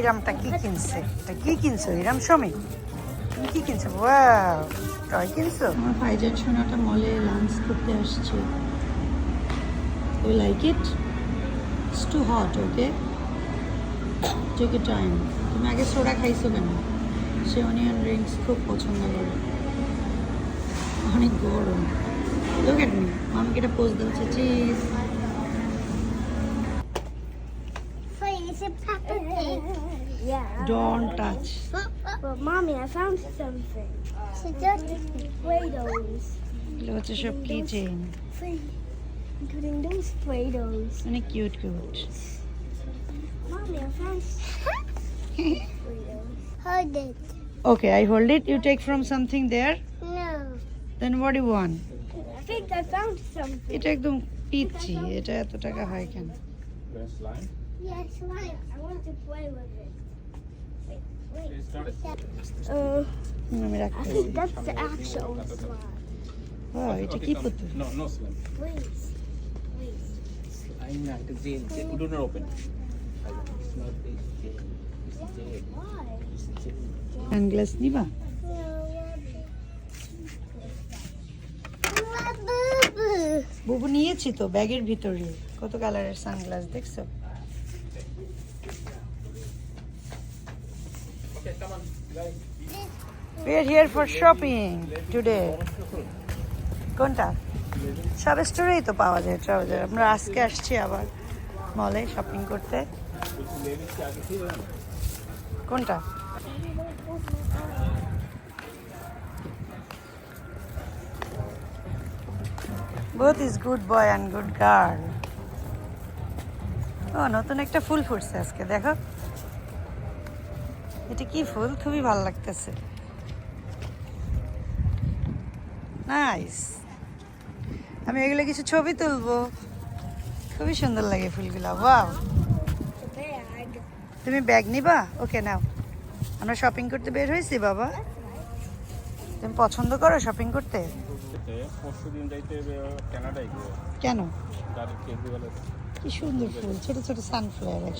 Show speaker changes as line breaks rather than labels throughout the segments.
ইরামটা কি কিনছে? এটা কি কিনছো? ইরাম সমী তুমি কি কিনছো? ওয়াও, টয় কিনছো?
আমার ভাইজান সোনাটা মলে লাঞ্চ করতে আসছে। You like it it's too hot okay take a time তুমি আগে সোডা খাইছো কেন? সে অনিয়ন রিংস খুব পছন্দ করে। অনেক গরম। লোক এট মি মামাকে এটা পোজ দিচ্ছে
cheese Yeah.
Don't touch
But mommy, I found something. So just Play-Dohs.
এগুলো হচ্ছে সব কি chain
Free. Including those Play-Dohs.
অনেক cute cute
Mommy, I found Play-Dohs. Hold it.
Okay I hold it you take from something there
No.
Then what you want
I think I found something.
এটা একদম পিচ্ছি এটা এত টাকা হয় কেন
Yes, right. I want to play with it.
আমি. ও এটা কি পুতুল. সানগ্লাস নিবা বুবু নিয়েছি তো ব্যাগের ভিতরে কত কালারের সানগ্লাস দেখছ we are here for shopping today কোনটা? সব স্টোরেই তো পাওয়া যায় ট্রাউজার আমরা আজকে আসছি আবার মলে শপিং করতে। কোনটা? Both is good boy and good girl ও, নতুন একটা ফুল ফুটছে আজকে, দেখো। এটা কি ফুল? খুবই ভালো লাগতেছে। নাইস আমি এগুলো কিছু ছবি তুলবো। খুবই সুন্দর লাগে ফুলগুলো
bag.
তুমি ব্যাগ নিবা? ওকে নাও। আমরা শপিং করতে বের হয়েছি, বাবা। তুমি পছন্দ করো শপিং করতে? কেন? কি সুন্দর ফুল, ছোট ছোট সানফ্লাওয়ার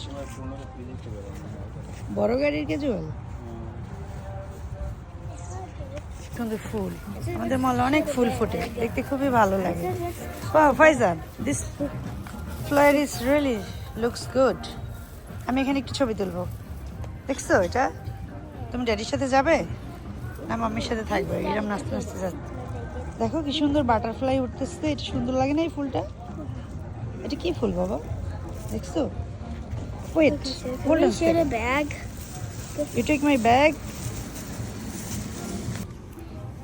বড় গাড়ির ক্যাজুয়াল সুন্দর ফুল। আমাদের মলে অনেক ফুল ফোটে দেখতে খুবই ভালো লাগে। Faizan this flower is really looks good আমি এখানে একটু ছবি তুলবো। দেখছ এটা? তুমি ড্যাডির সাথে যাবে? না মাম্মির সাথে থাকবে? এরকম নাচতে নাচতে যাচ্ছে। দেখো কি সুন্দর বাটারফ্লাই উঠতেছে। এটা সুন্দর লাগে না এই ফুলটা? এটা কি ফুল বাবা? দেখছ?
Wait bag?
You take my bag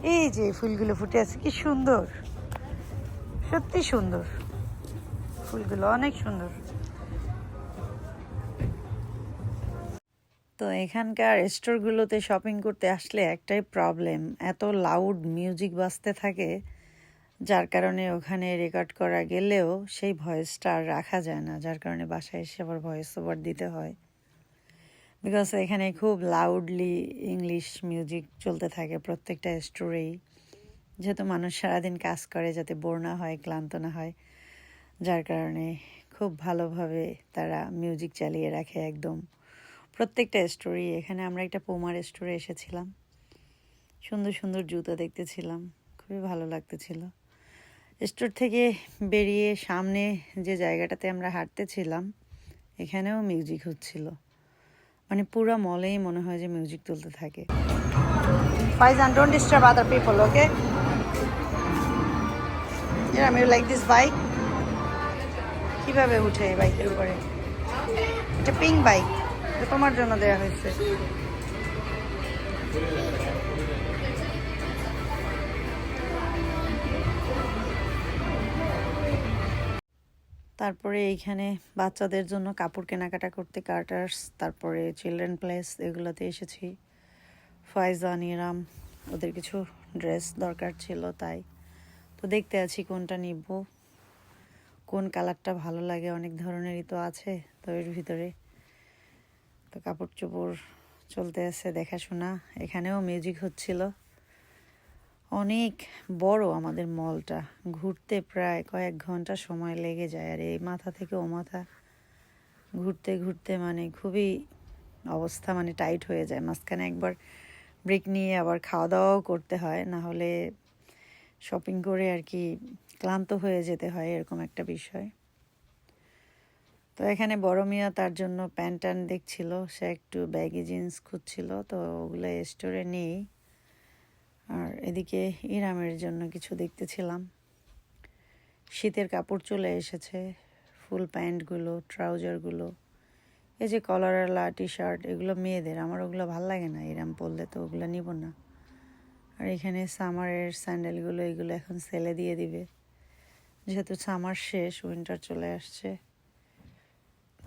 এই যে ফুলগুলো ফুটে আছে, কি সুন্দর। সত্যি সুন্দর। ফুলগুলো অনেক সুন্দর। তো এখানকার স্টোরগুলোতে শপিং করতে আসলে একটাই প্রবলেম, এত লাউড মিউজিক বাজতে থাকে, যার কারণে ওখানে রেকর্ড করা গেলেও সেই ভয়েসটা আর রাখা যায় না, যার কারণে বাসায় এসে আবার ভয়েস ওভার দিতে হয়। বিকজ এখানে খুব লাউডলি ইংলিশ মিউজিক চলতে থাকে প্রত্যেকটা স্টোরেই যেহেতু মানুষ সারাদিন কাজ করে যাতে বোর না হয়, ক্লান্ত না হয়, যার কারণে খুব ভালোভাবে তারা মিউজিক চালিয়ে রাখে একদম। প্রত্যেকটা স্টোরি এখানে আমরা একটা পোমার স্টোরে এসেছিলাম। সুন্দর সুন্দর জুতো দেখতেছিলাম, খুবই ভালো লাগতেছিল। স্টোর থেকে বেরিয়ে সামনে যে জায়গাটাতে আমরা হাঁটতেছিলাম, এখানেও মিউজিক হচ্ছিল। মানে পুরো মলেই মনে হয় যে মিউজিক তুলতে থাকে। Faizan don't disturb other people okay এরম ইউ লাইক দিস বাইক কীভাবে উঠে এই বাইকের উপরে? এটা পিঙ্ক বাইক তোমার জন্য দেওয়া হয়েছে। তারপরে এইখানে বাচ্চাদের জন্য কাপড় কেনাকাটা করতে কার্টার্স, তারপরে চিলড্রেন প্লেস, এগুলোতে এসেছি। ফয়জান ইরাম, ওদের কিছু ড্রেস দরকার ছিল তাই। তো দেখতে আছি কোনটা নিব, কোন কালারটা ভালো লাগে, অনেক ধরনেরই তো আছে তো এর ভিতরে। তো কাপড় চোপড় চলতে আছে দেখাশোনা, এখানেও মিউজিক হচ্ছিল। অনেক বড় আমাদের মলটা। ঘুরতে প্রায় কয়েক ঘণ্টা সময় লেগে যায়, আর এই মাথা থেকে ও মাথা ঘুরতে ঘুরতে মানে খুবই অবস্থা মানে টাইট হয়ে যায়। মাঝখানে একবার ব্রেক নিয়ে আবার খাওয়া দাওয়াও করতে হয়, না হলে শপিং করে আর কি ক্লান্ত হয়ে যেতে হয়, এরকম একটা বিষয়। তো এখানে বড় মিয়া তার জন্য প্যান্ট ট্যান দেখছিল, সে একটু ব্যাগি জিন্স খুঁজছিল, তো ওগুলো স্টোরে নেই। আর এদিকে ইরামের জন্য কিছু দেখতেছিলাম। শীতের কাপড় চলে এসেছে, ফুল প্যান্টগুলো, ট্রাউজারগুলো, এই যে কলারওয়ালা টি শার্ট এগুলো মেয়েদের, আমার ওগুলো ভালো লাগে না এরম পরলে তো ওগুলো নিব না। আর এখানে সামারের স্যান্ডেলগুলো, এগুলো এখন সেলে দিয়ে দিবে। যেহেতু সামার শেষ উইন্টার চলে আসছে।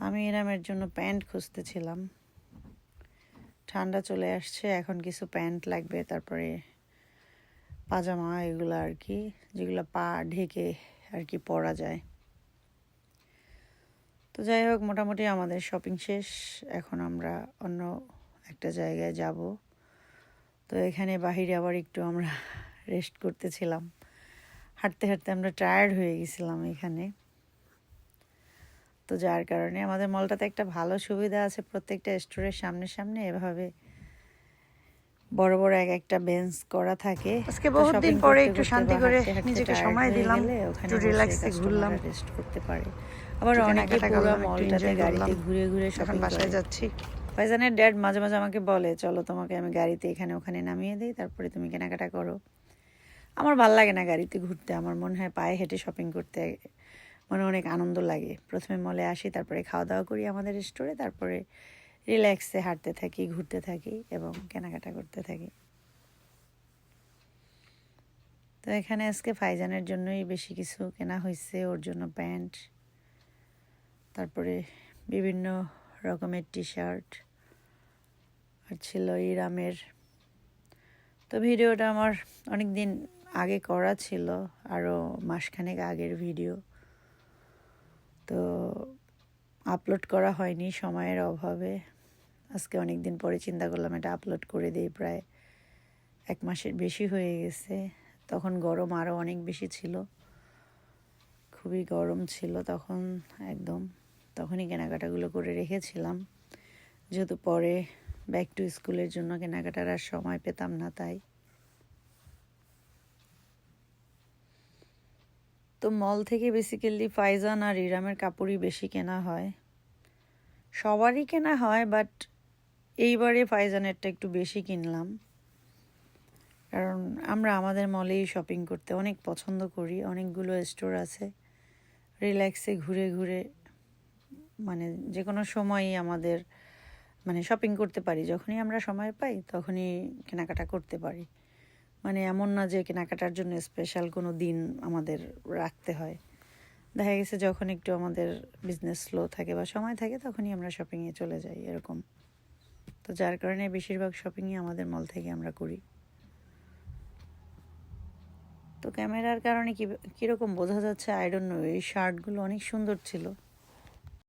আমি এরামের জন্য প্যান্ট খুঁজতেছিলাম। ঠান্ডা চলে আসছে, এখন কিছু প্যান্ট লাগবে, তারপরে পাজামা এগুলো আর কি, যেগুলো পা ঢেকে আর কি পরা যায়। তো যাই হোক, মোটামুটি আমাদের শপিং শেষ। এখন আমরা অন্য একটা জায়গায় যাব। তো এখানে বাহিরে আবার একটু আমরা রেস্ট করতেছিলাম। হাঁটতে হাঁটতে আমরা টায়ার্ড হয়ে গেছিলাম এখানে। তো যার কারণে আমাদের মলটাতে একটা ভালো সুবিধা আছে। প্রত্যেকটা স্টোরের সামনে সামনে এভাবে বড় বড় এক একটা বেঞ্চ করা থাকে।
আজকে বহুত দিন পরে একটু শান্তি করে নিজেকে সময় দিলাম, একটু relax ঘুরলাম।
customer রা rest করতে পারে। আবার অনেকে পুরো মলটাতে গাড়িতে ঘুরে ঘুরে শপিং
বাসায় যাচ্ছি।
ফাইজানের ড্যাড মাঝে মাঝে আমাকে বলে চলো তোমাকে আমি গাড়িতে এখানে ওখানে নামিয়ে দিই তারপরে তুমি কেনাকাটা করো। আমার ভালো লাগে না গাড়িতে ঘুরতে। আমার মনে হয় পায়ে হেঁটে শপিং করতে মানে অনেক আনন্দ লাগে। প্রথমে মলে আসি তারপরে খাওয়া দাওয়া করি আমাদের স্টোরে তারপরে রিল্যাক্সে হাঁটতে থাকি, ঘুরতে থাকি এবং কেনাকাটা করতে থাকি। তো এখানে আজকে ফাইজানের জন্যই বেশি কিছু কেনা হয়েছে, ওর জন্য প্যান্ট, তারপরে বিভিন্ন রকমের টি শার্ট আর ছিল ইরামের। তো ভিডিওটা আমার অনেক দিন আগে করা ছিল আরও মাসখানেক আগের ভিডিও। তো আপলোড করা হয়নি সময়ের অভাবে। আজকে অনেক দিন পরে চিন্তা করলাম এটা আপলোড করে দিই, প্রায় এক মাসের বেশি হয়ে গেছে। তখন গরম আরও অনেক বেশি ছিল। খুবই গরম ছিল তখন, একদম। তখনই কেনাকাটাগুলো করে রেখেছিলাম। যেহেতু পরে ব্যাক টু স্কুলের জন্য কেনাকাটার আর সময় পেতাম না তাই। তো মল থেকে বেসিক্যালি ফাইজান আর ইরামের কাপড়ই বেশি কেনা হয়। সবারই কেনা হয় বাট এইবারে ফাইজানেরটা একটু বেশি কিনলাম। কারণ আমরা আমাদের মলেই শপিং করতে অনেক পছন্দ করি, অনেকগুলো স্টোর আছে। রিল্যাক্সে ঘুরে ঘুরে মানে যে কোনো সময়ই আমাদের মানে শপিং করতে পারি। যখনই আমরা সময় পাই, তখনই কেনাকাটা করতে পারি। মানে এমন না যে কেনাকাটার জন্য স্পেশাল কোনো দিন আমাদের রাখতে হয়। দেখা গেছে যখন একটু আমাদের বিজনেস স্লো থাকে বা সময় থাকে, তখনই আমরা শপিংয়ে চলে যাই, এরকম। তো যার কারণে বেশিরভাগ শপিংই আমাদের মল থেকে আমরা করি। তো ক্যামেরার কারণে কী, কীরকম বোঝা যাচ্ছে? আইডন্ট নো এই শার্টগুলো অনেক সুন্দর ছিল।